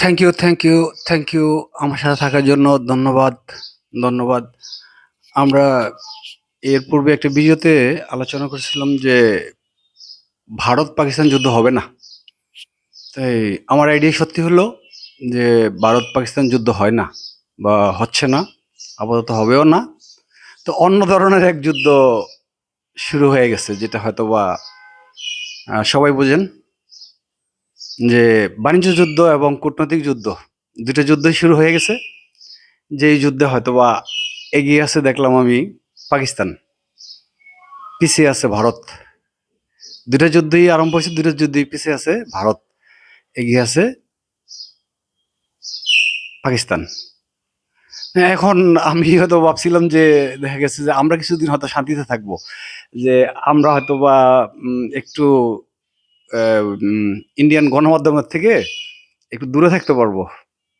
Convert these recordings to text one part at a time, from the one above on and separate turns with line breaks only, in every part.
Thank you thank you thank you আমার সাথে থাকার জন্য ধন্যবাদ ধন্যবাদ। আমরা এর পূর্বে একটা ভিডিওতে আলোচনা করেছিলাম যে ভারত পাকিস্তান যুদ্ধ হবে না। তাই আমার আইডিয়া সত্যি হলো যে ভারত পাকিস্তান যুদ্ধ হয় না বা হচ্ছে না, আপাতত হবেও না। তো অন্য ধরনের এক যুদ্ধ শুরু হয়ে গেছে, যেটা হয়তো বা সবাই বুঝেন। যে বাণিজ্য যুদ্ধ এবং কূটনৈতিক যুদ্ধ দুটো যুদ্ধই শুরু হয়ে গেছে। যেই যুদ্ধে হয়তোবা এগিয়ে আছে দেখলাম আমি পাকিস্তান, পিছিয়ে আছে ভারত। দুটো যুদ্ধই আরম্ভ হয়েছে দুটো যুদ্ধই পিছিয়ে আছে, ভারত এগিয়ে আছে, পাকিস্তান। এখন আমি হয়তো ভাবছিলাম যে দেখা গেছে যে আমরা কিছুদিন হয়তো শান্তিতে থাকব, যে আমরা হয়তো বা একটু ইন্ডিয়ান গণমাধ্যমের থেকে একটু দূরে থাকতে পারব।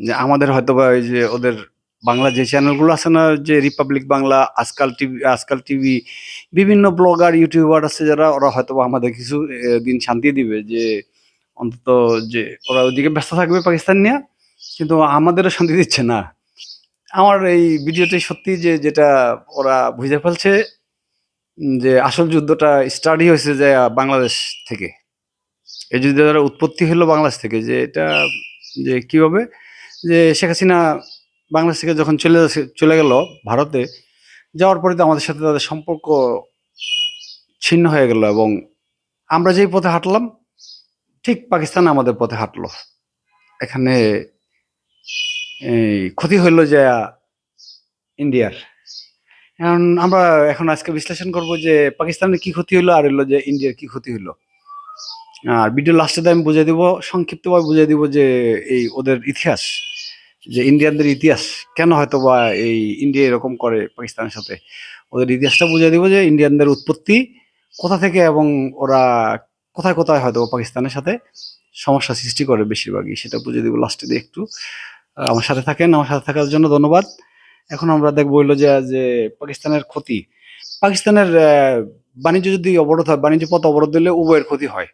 যে আমাদের হয়তো বা ওই যে ওদের বাংলা যে চ্যানেলগুলো আছে না, যে রিপাবলিক বাংলা আজকাল টিভি আজকাল টিভি বিভিন্ন ব্লগার ইউটিউবার আছে যারা, ওরা হয়তো বা আমাদের কিছু দিন শান্তি দিবে যে অন্তত যে ওরা ওইদিকে ব্যস্ত থাকবে পাকিস্তান নিয়ে, কিন্তু আমাদেরও শান্তি দিচ্ছে না। আমার এই ভিডিওটাই সত্যি যে, যেটা ওরা বুঝে ফেলছে, যে আসল যুদ্ধটা স্টার্টই হয়েছে যে বাংলাদেশ থেকে। এই যুদ্ধের উৎপত্তি হলো বাংলাদেশ থেকে, যে এটা যে কীভাবে, যে শেখ হাসিনা বাংলাদেশ থেকে যখন চলে চলে গেল ভারতে, যাওয়ার পরে তো আমাদের সাথে তাদের সম্পর্ক ছিন্ন হয়ে গেল এবং আমরা যেই পথে হাঁটলাম, ঠিক পাকিস্তান আমাদের পথে হাঁটলো। এখানে এই ক্ষতি হইল যে ইন্ডিয়ার। এখন আমরা এখন আজকে বিশ্লেষণ করব যে পাকিস্তানের কি ক্ষতি হলো আর হলো যে ইন্ডিয়ার কি ক্ষতি হলো আর ভিডিও লাস্টে আমি বুঝিয়ে দিব, সংক্ষিপ্তভাবে বুঝিয়ে দিব যে এই ওদের ইতিহাস, যে ইন্ডিয়ানদের ইতিহাস, কেন হয়তো বা এই ইন্ডিয়া এরকম করে পাকিস্তানের সাথে? ওদের ইতিহাসটা বুঝিয়ে দিব যে ইন্ডিয়ানদের উৎপত্তি কোথা থেকে এবং ওরা কোথায় কোথায় হয়তো পাকিস্তানের সাথে সমস্যা সৃষ্টি করে বেশিরভাগই, সেটা বুঝিয়ে দিব লাস্টে দিয়ে একটু। আমার সাথে থাকেন, আমার সাথে থাকার জন্য ধন্যবাদ। এখন আমরা দেখব হইল যে যে পাকিস্তানের ক্ষতি। পাকিস্তানের বাণিজ্য যদি অবরোধ হয়, বাণিজ্য পথ অবরোধ দিলে উভয়ের ক্ষতি হয়।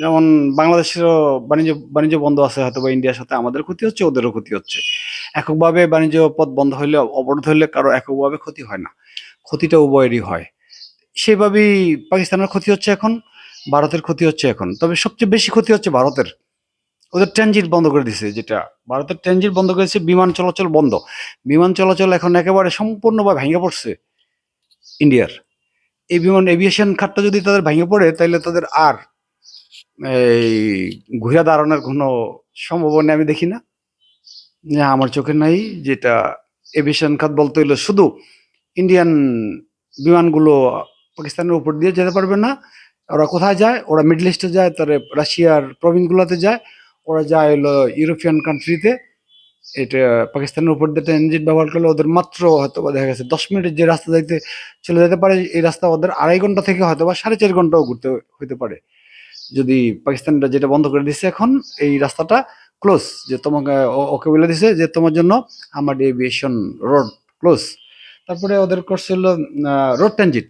যেমন বাংলাদেশেরও বাণিজ্য বাণিজ্য বন্ধ আছে হয়তো বা ইন্ডিয়ার সাথে, আমাদের ক্ষতি হচ্ছে, ওদেরও ক্ষতি হচ্ছে। এককভাবে বাণিজ্য পথ বন্ধ হইলে, অবরোধ হইলে কারও এককভাবে ক্ষতি হয় না। ক্ষতিটা উভয়েরই হয়। সেভাবেই পাকিস্তানের ক্ষতি হচ্ছে এখন, ভারতের ক্ষতি হচ্ছে এখন। তবে সবচেয়ে বেশি ক্ষতি হচ্ছে ভারতের। ওদের ট্রানজিট বন্ধ করে দিছে যেটা। ভারতের ট্রানজিট বন্ধ করে করেছে বিমান চলাচল বন্ধ। বিমান চলাচল এখন একেবারে সম্পূর্ণভাবে ভেঙে পড়ছে ইন্ডিয়ার এই বিমান এভিয়েশন খাতটা যদি তাদের ভেঙে পড়ে তাহলে তাদের আর এই ঘুরে দাঁড়ানোর কোনো সম্ভাবনা আমি দেখি না। আমার চোখে নাই, যেটা এভিয়েশন খাত বলতে হইল শুধু ইন্ডিয়ান বিমানগুলো পাকিস্তানের উপর দিয়ে যেতে পারবে না। ওরা কোথায় যায়? ওরা মিডল ইস্টে যায়, তারপরে রাশিয়ার প্রভিন্সগুলোতে যায়। ওরা যায় হলো ইউরোপিয়ান কান্ট্রিতে এটা পাকিস্তানের উপর দিয়ে ট্রানজিট ব্যবহার করলে ওদের মাত্র হয়তো বা দেখা গেছে দশ মিনিটের যে রাস্তা যাইতে চলে যেতে পারে, এই রাস্তা ওদের আড়াই ঘণ্টা থেকে হয়তো বা সাড়ে চার ঘন্টাও ঘুরতে হইতে পারে। যদি পাকিস্তানটা যেটা বন্ধ করে দিচ্ছে এখন, এই রাস্তাটা ক্লোজ যে তোমাকে ওকে বলে দিছে যে তোমার জন্য আমার এভিয়েশন রোড ক্লোজ তারপরে ওদের করছে হলো রোড ট্রানজিট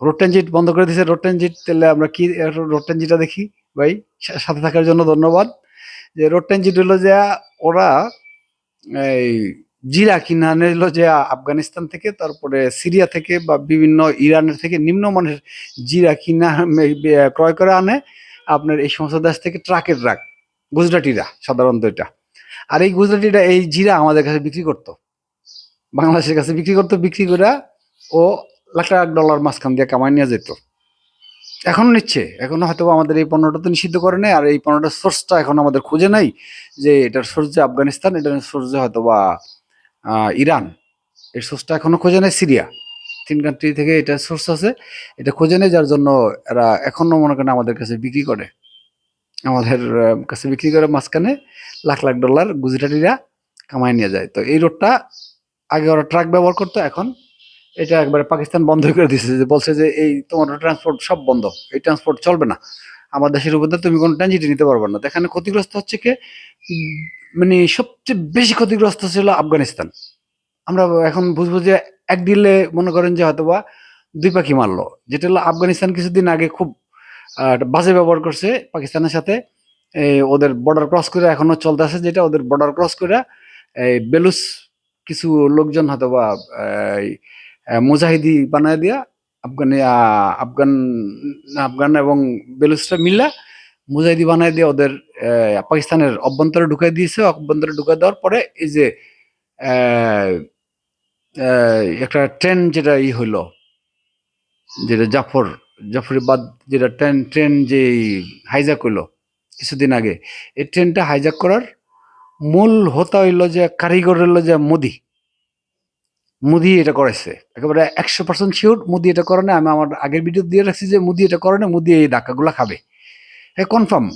রোড ট্রানজিট বন্ধ করে দিছে। রোড ট্রানজিট তাহলে আমরা কি রোড ট্রানজিটটা দেখি ভাই? সাথে থাকার জন্য ধন্যবাদ। যে রোড ট্রানজিট হলো যে, ওরা এই জিরা কিনে আনে হলো যে, আফগানিস্তান থেকে, তারপরে সিরিয়া থেকে বা বিভিন্ন ইরানের থেকে নিম্নমানের জিরা কিনা ক্রয় করে আনে। আপনার এই সমস্ত দেশ থেকে ট্রাকের ট্রাক গুজরাটিরা, সাধারণত এটা। আর এই গুজরাটিরা এই জিরা আমাদের কাছে বিক্রি করতো। বাংলাদেশের কাছে বিক্রি করতো, বিক্রি করে ও লাখ লাখ ডলার মাঝখান দিয়ে কামাই নিয়ে যেত। এখনও নিচ্ছে, এখনও হয়তো আমাদের এই পণ্যটা তো নিষিদ্ধ করে নাই, আর এই পণ্যটার সোর্সটা এখন আমাদের খুঁজে নাই যে এটার সোর্স যে আফগানিস্তান, এটার সোর্স যে হয়তো বা ইরান। এর সোর্সটা এখনও খোঁজে নেই সিরিয়া। তিন কান্ট্রি থেকে এটা সোর্স আছে। এটা খোঁজে নেই যার জন্য এরা এখনও মনে করেন আমাদের কাছে বিক্রি করে। আমাদের কাছে বিক্রি করে মাঝখানে লাখ লাখ ডলার গুজরাটিরা কামাই নিয়ে যায়। তো এই রোডটা আগে ওরা ট্রাক ব্যবহার করতো, এখন এটা একবারে পাকিস্তান বন্ধ করে দিয়েছে। যে বলছে যে এই তোমার ট্রান্সপোর্ট সব বন্ধ, এই ট্রান্সপোর্ট চলবে না। আমার দেশের উপর তুমি কোনো ট্রানজিট নিতে পারবে না। তো এখানে ক্ষতিগ্রস্ত হচ্ছে কে? মানে সবচেয়ে বেশি ক্ষতিগ্রস্ত ছিল আফগানিস্তান। আমরা এখন বুঝব যে এক দিলে মনে করেন যে হয়তোবা দুই পাখি মারলো, যেটা হলো আফগানিস্তান কিছুদিন আগে খুব বাজে ব্যবহার করছে পাকিস্তানের সাথে। ওদের বর্ডার ক্রস করে এখনও চলতেছে যেটা, ওদের বর্ডার ক্রস করে এই বেলুস কিছু লোকজন হয়তো বা মুজাহিদি বানায় দিয়া আফগানি আফগান আফগান এবং বেলুসটা মিলা মুজাহিদি বানায় দিয়ে ওদের পাকিস্তানের অভ্যন্তরে ঢুকাই দিয়েছে। অভ্যন্তরে ঢুকাই দেওয়ার পরে এই যে একটা ট্রেন যেটা ই হইল, যেটা জাফর জাফরিবাদ যেটা ট্রেন ট্রেন যে হাইজাক হইল কিছুদিন আগে, এই ট্রেনটা হাইজাক করার মূল হতা হইল যে, কারিগর হইল যে মোদি। মোদি এটা করেছে একেবারে একশো পার্সেন্ট শিওর মোদি এটা করে না আমি আমার আগের ভিডিও দিয়ে রাখছি যে, মোদি এটা করে না মোদি এই ধাক্কাগুলো খাবে। হ্যাঁ কনফার্ম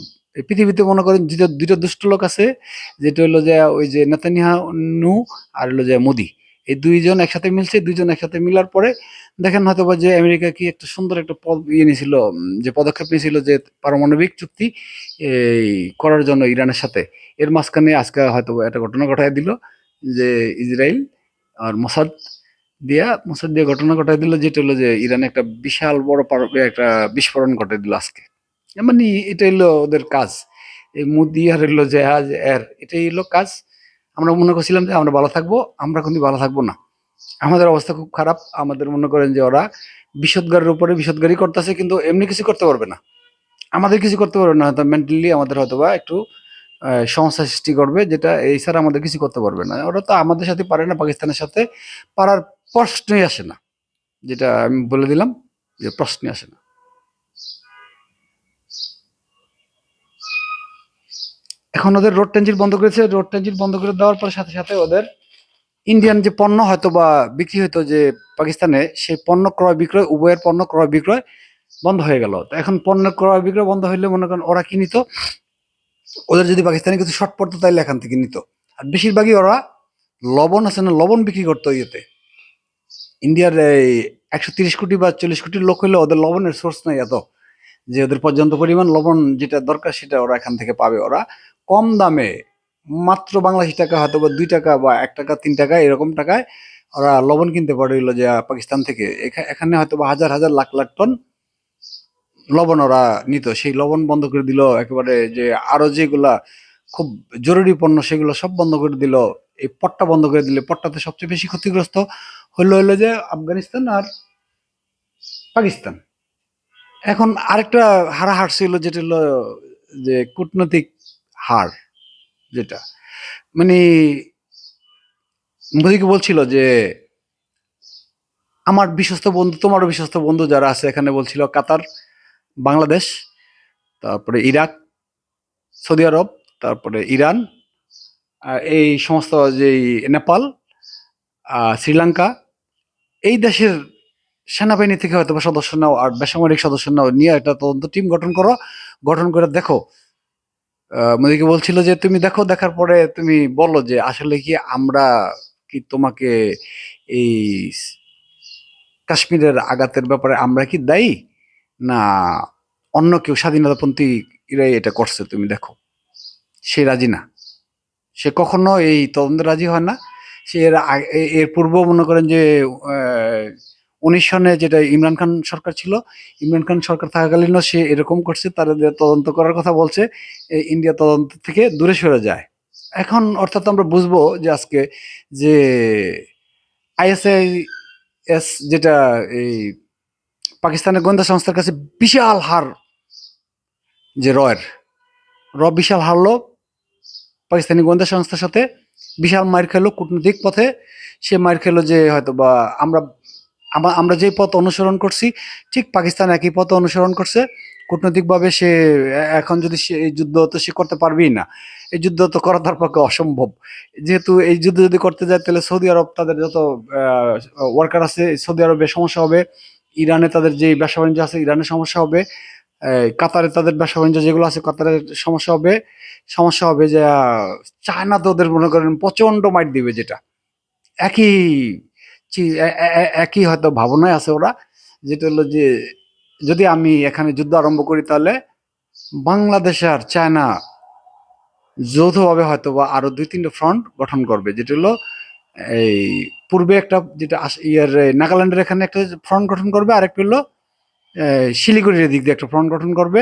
পৃথিবীতে মনে করেন দুটো দুটো দুষ্ট লোক আছে, যেটা হলো যে, ওই যে নেতানিয়া নু আর হলো যে মোদি। এই দুইজন একসাথে মিলছে, দুইজন একসাথে মিলার পরে দেখেন হয়তো বা যে আমেরিকা কি একটা সুন্দর একটা পদ ইয়ে নিয়েছিল যে পদক্ষেপ নিয়েছিল যে পারমাণবিক চুক্তি, এই করার জন্য ইরানের সাথে। এর মাঝখানে আজকে হয়তো একটা ঘটনা ঘটায় দিল যে ইসরায়েল আর মোসাদ দিয়া, মোসাদ দিয়ে ঘটনা ঘটায় দিল, যেটা হলো যে ইরানে একটা বিশাল বড় একটা বিস্ফোরণ ঘটায় দিল আজকে। মানে এটা হলো ওদের কাজ। এই মুদি আর হলো জেহাজ এর, এটাই হলো কাজ। আমরা মনে করছিলাম যে আমরা ভালো থাকব, আমরা কিন্তু ভালো থাকব না। আমাদের অবস্থা খুব খারাপ। আমাদের মনে করেন যে ওরা বিষদগারের উপরে বিষদগারি করতেছে, কিন্তু এমনি কিছু করতে পারবে না। আমাদের কিছু করতে পারবে না, হয়তো মেন্টালি আমাদের হয়তো বা একটু সমস্যা সৃষ্টি করবে, যেটা এই ছাড়া আমাদের কিছু করতে পারবে না। ওরা তো আমাদের সাথে পারে না, পাকিস্তানের সাথে পারার প্রশ্নই আসে না। যেটা আমি বলে দিলাম যে প্রশ্নই আসে না। এখন ওদের রোড ট্যাঞ্জিল বন্ধ করেছে। রোড ট্যাঞ্জিল বন্ধ করে দেওয়ার পর সাথে সাথে ওদের ইন্ডিয়ান যে পণ্য হয়তো বা বিক্রি হতো যে পাকিস্তানে, সেই পণ্য ক্রয় বিক্রয়, উভয়ের পণ্য ক্রয় বিক্রয় বন্ধ হয়ে গেল। তো এখন পণ্য ক্রয় বিক্রয় বন্ধ হইলে মনে করেন ওরা কি নিত? ওদের যদি পাকিস্তানে কিছু শর্ট পড়তো তাহলে এখান থেকে নিত। আর বেশিরভাগই ওরা লবণ আছে না, লবণ বিক্রি করতো ইয়েতে। ইন্ডিয়ার এই একশো তিরিশ কোটি বা চল্লিশ কোটি লোক হইলে ওদের লবণের সোর্স নাই এত। যে ওদের পর্যন্ত পরিমাণ লবণ যেটা দরকার সেটা ওরা এখান থেকে পাবে ওরা। কম দামে মাত্র বাংলাদেশি টাকা হয়তো বা দুই টাকা বা এক টাকা, তিন টাকা, এরকম টাকায় ওরা লবণ কিনতে পারে হইল যে পাকিস্তান থেকে। এখানে হয়তো বা হাজার হাজার, লাখ লাখ টন লবণ ওরা নিত। সেই লবণ বন্ধ করে দিল, একেবারে যে আরও যেগুলা খুব জরুরি পণ্য, সেগুলো সব বন্ধ করে দিল। এই পট্টা বন্ধ করে দিলে, পট্টাতে সবচেয়ে বেশি ক্ষতিগ্রস্ত হলো হলো যে আফগানিস্তান আর পাকিস্তান। এখন আরেকটা হারাহার ছিল, যেটা হলো যে কূটনৈতিক হার যেটা। মানে মোদীকে বলছিল যে, আমার বিশ্বস্ত বন্ধু, তোমারও বিশ্বস্ত বন্ধু যারা আছে এখানে বলছিল কাতার, বাংলাদেশ, তারপরে ইরাক, সৌদি আরব, তারপরে ইরান এই সমস্ত যে নেপাল শ্রীলঙ্কা, এই দেশের সেনাবাহিনী থেকে হয়তো সদস্য নাও আর বেসামরিক সদস্য নাও, নিয়ে একটা তদন্ত টিম গঠন করো। গঠন করে দেখো মোদীকে বলছিল যে, তুমি দেখো, দেখার পরে তুমি বলো যে, আসলে কি আমরা কি তোমাকে এই কাশ্মীরের আঘাতের ব্যাপারে আমরা কি দায়ী? না, অন্য কেউ স্বাধীনতাপন্থী এরাই এটা করছে, তুমি দেখো। সে রাজি না। সে কখনো এই তদন্তে রাজি হয় না। সে এর পূর্ব মনে করেন যে উনিশ সনে যেটা ইমরান খান সরকার ছিল, ইমরান খান সরকার থাকাকালীনও সে এরকম করছে, তারা তদন্ত করার কথা বলছে এই ইন্ডিয়া তদন্ত থেকে দূরে সরে যায়। এখন অর্থাৎ আমরা বুঝব যে আজকে যে আইএসআইএস যেটা এই পাকিস্তানের গোয়েন্দা সংস্থার কাছে বিশাল হার যে রয়ের র বিশাল হারলো, পাকিস্তানি গোয়েন্দা সংস্থার সাথে বিশাল মার খেলো কূটনৈতিক পথে, সে মার খেলো যে হয়তো বা আমরা আমা- আমরা যে পথ অনুসরণ করছি, ঠিক পাকিস্তান একই পথ অনুসরণ করছে। কূটনৈতিকভাবে সে, এখন যদি সে, এই যুদ্ধ তো সে করতে পারবেই না। এই যুদ্ধ তো করা তার পক্ষে অসম্ভব। যেহেতু এই যুদ্ধ যদি করতে যায়, তাহলে সৌদি আরব তাদের যত ওয়ার্কার আছে, সৌদি আরবে সমস্যা হবে। ইরানে তাদের যে ব্যবসা বাণিজ্য আছে, ইরানে সমস্যা হবে। কাতারে তাদের ব্যবসা বাণিজ্য যেগুলো আছে কাতারের সমস্যা হবে। সমস্যা হবে যে চায়না তো ওদের মনে করেন প্রচণ্ড মাইট দিবে যেটা। একই একই হয়তো ভাবনায় আছে ওরা। যেটা হলো যে, যদি আমি এখানে যুদ্ধ আরম্ভ করি তাহলে বাংলাদেশ আর চায়না যৌথভাবে হয়তো বা আরও দুই, তিনটে ফ্রন্ট গঠন করবে। যেটা হলো, এই পূর্বে একটা যেটা ইয়ার নাগাল্যান্ডের এখানে একটা ফ্রন্ট গঠন করবে আর একটা হলো শিলিগুড়ির দিক দিয়ে একটা ফ্রন্ট গঠন করবে।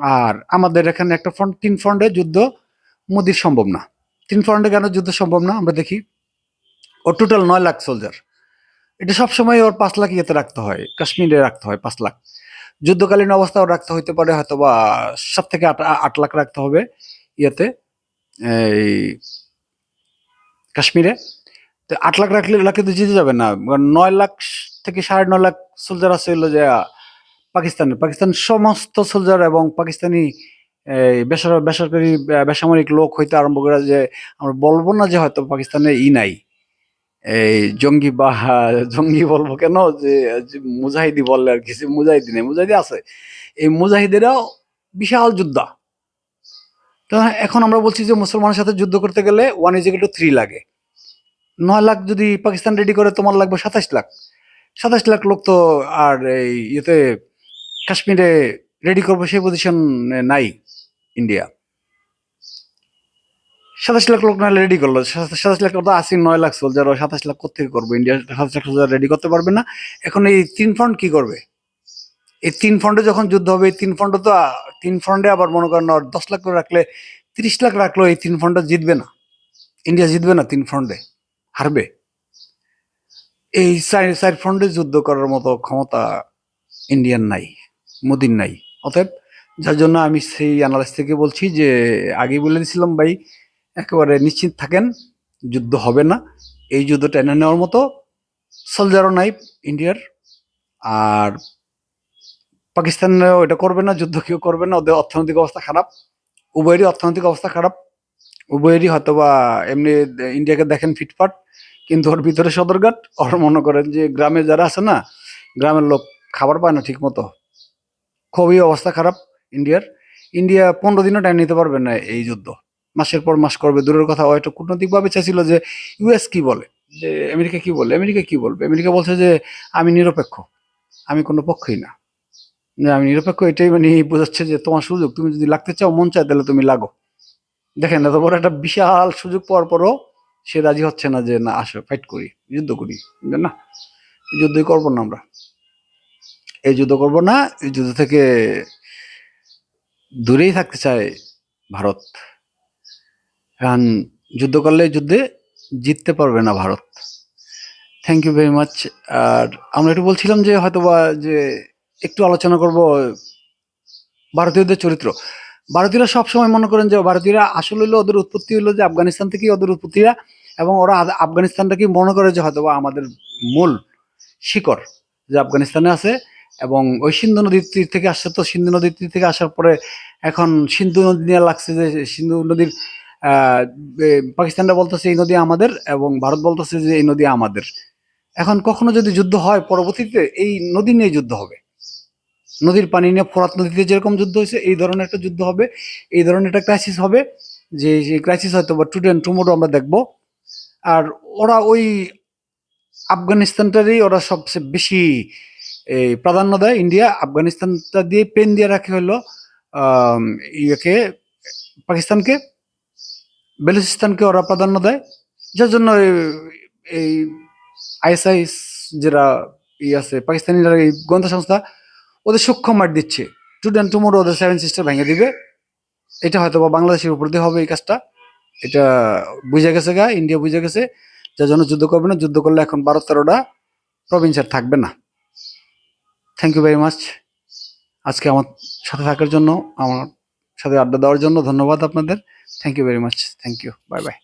আর আমাদের এখানে একটা ফ্রন্ট তিন ফ্রন্টে যুদ্ধ মোদির সম্ভব না। তিন ফ্রন্টে কেন যুদ্ধ সম্ভব না? আমরা দেখি, ও টোটাল নয় লাখ সোলজার এটা সবসময় ওর পাঁচ লাখ ইয়েতে রাখতে হয়, কাশ্মীরে রাখতে হয়, পাঁচ লাখ। যুদ্ধকালীন অবস্থাও রাখতে হইতে পারে হয়তো বা সাত থেকে আট আট লাখ রাখতে হবে ইয়েতে, এই কাশ্মীরে। তো আট লাখ রাখলে, লাখে তো জিতে যাবে না নয় লাখ থেকে সাড়ে নয় লাখ সোলজার আছে হলো যে, পাকিস্তানের। পাকিস্তান সমস্ত সোলজার এবং পাকিস্তানি বেসরকারি বে- বেসামরিক লোক হইতে আরম্ভ করে যে, আমরা বলব না যে হয়তো পাকিস্তানে ই নাই। এই জঙ্গি বা জঙ্গি বলব কেন? যে মুজাহিদি বললে আর কিছু মুজাহিদি নেই, মুজাহিদি আছে। এই মুজাহিদেরাও বিশাল যোদ্ধা। তো এখন আমরা বলছি যে, মুসলমানের সাথে যুদ্ধ করতে গেলে ওয়ান ইজ টু থ্রি লাগে। নয় লাখ যদি পাকিস্তান রেডি করে, তোমার লাগবে সাতাশ লাখ। সাতাশ লাখ লোক তো আর এই ইয়েতে কাশ্মীরে রেডি করব, সেই পজিশন নাই ইন্ডিয়া সাতাশ লাখ লোক নাহলে রেডি করল। সাতাশ লাখ তো আশি, নয় লাখ সোলজার সাতাশ লাখ কোথেকে করব? ইন্ডিয়া সাতাশ লাখ সোলজার রেডি করতে পারবে না। এখন এই তিন ফ্রন্ট কি করবে? এই তিন ফ্রন্টে যখন যুদ্ধ হবে, এই তিন ফ্রন্টে তো তিন ফ্রন্টে আবার মনে করেন দশ লাখ করে রাখলে, তিরিশ লাখ রাখল এই তিন ফ্রন্টে জিতবে না। ইন্ডিয়া জিতবে না তিন ফ্রন্টে হারবে। এই সাইড ফ্রন্টে যুদ্ধ করার মতো ক্ষমতা ইন্ডিয়ান নাই, মোদির নাই। অতএব যার জন্য আমি সেই অ্যানালাইস থেকে বলছি যে আগেই বলে দিয়েছিলাম ভাই একেবারে নিশ্চিত থাকেন, যুদ্ধ হবে না। এই যুদ্ধ এনে নেওয়ার মতো সোলজারও নাই ইন্ডিয়ার আর পাকিস্তানও এটা করবে না, যুদ্ধ কেউ করবে না, ওদের অর্থনৈতিক অবস্থা খারাপ, উভয়েরই অর্থনৈতিক অবস্থা খারাপ। উভয়েরই হয়তো বা এমনি ইন্ডিয়াকে দেখেন ফিটফাট, কিন্তু ওর ভিতরে সদরঘাট। ওর মনে করেন যে গ্রামে যারা আছে না, গ্রামের লোক খাবার পায় না ঠিক মতো খুবই অবস্থা খারাপ ইন্ডিয়ার ইন্ডিয়া পনেরো দিনও টাইম নিতে পারবে না এই যুদ্ধ। মাসের পর মাস করবে, দূরের কথা একটা কূটনৈতিকভাবে চাইছিল যে ইউএস কি বলে? যে আমেরিকা কি বলে? আমেরিকা কি বলবে? আমেরিকা বলছে যে আমি নিরপেক্ষ, আমি কোনো পক্ষই না। আমি নিরপেক্ষ, এটাই মানে বোঝাচ্ছে যে তোমার সুযোগ, তুমি যদি লাগতে চাও, মন চায় তাহলে তুমি লাগো। দেখেন, এত বড় একটা বিশাল সুযোগ পাওয়ার পরও সে রাজি হচ্ছে না যে না, আসো ফাইট করি, যুদ্ধ করি। না? যুদ্ধই করব না আমরা। এই যুদ্ধ করব না, এই যুদ্ধ থেকে দূরেই থাকতে চায় ভারত। কারণ যুদ্ধ করলে যুদ্ধে জিততে পারবে না Bharat. Thank you very much আর আমরা একটু বলছিলাম যে হয়তোবা যে একটু আলোচনা করব ভারতীয়দের চরিত্র। ভারতীয়রা সবসময় মনে করেন যে ভারতীয়রা আসলে হলো ওদের উৎপত্তি হলো যে আফগানিস্তান থেকেই ওদের উৎপত্তিরা এবং ওরা আদ- আফগানিস্তানটাকে মনে করে যে হয়তোবা আমাদের মূল শিকড় যে আফগানিস্তানে আছে এবং ওই সিন্ধু নদীর তীর থেকে আসছে। তো সিন্ধু নদীর তীর থেকে আসার পরে এখন সিন্ধু নদী নিয়ে লাগছে যে সিন্ধু নদীর পাকিস্তানরা বলতেছে এই নদী আমাদের এবং ভারত বলতেছে যে এই নদী আমাদের। এখন কখনো যদি যুদ্ধ হয়, পরবর্তীতে এই নদী নিয়ে যুদ্ধ হবে। নদীর পানি নিয়ে ফোরাত নদীতে যেরকম যুদ্ধ হয়েছে, এই ধরনের একটা যুদ্ধ হবে। এই ধরনের একটা ক্রাইসিস হবে, যে সেই ক্রাইসিস হয়তো বা টুডে টুমোরো আমরা দেখব। আর ওরা ওই আফগানিস্তানটারই ওরা সবচেয়ে বেশি এই প্রাধান্য দেয়। ইন্ডিয়া আফগানিস্তানটা দিয়ে পেন দিয়ে রাখে হলো ইয়েকে, পাকিস্তানকে। বেলুচিস্তানকে ওরা প্রাধান্য দেয়, যার জন্য এই- এই আইএসআই যারা ই আছে পাকিস্তানি যারা এই গোয়েন্দা সংস্থা ওদের সূক্ষ্ম মার দিচ্ছে। টুডে টুমোরো ওদের সেভেন সিস্টার ভেঙে দিবে। এটা হয়তো বা বাংলাদেশের উপর দিয়ে হবে এই কাজটা। এটা বুঝে গেছে গা ইন্ডিয়া বুঝে গেছে। যার জন্য যুদ্ধ করবে না, যুদ্ধ করলে এখন বারো তেরোটা প্রভিন্স আর থাকবে না। থ্যাংক ইউ ভেরি মাচ আজকে আমার সাথে থাকার জন্য, আমার সাথে আড্ডা দেওয়ার জন্য ধন্যবাদ আপনাদের। Thank you very much thank you bye bye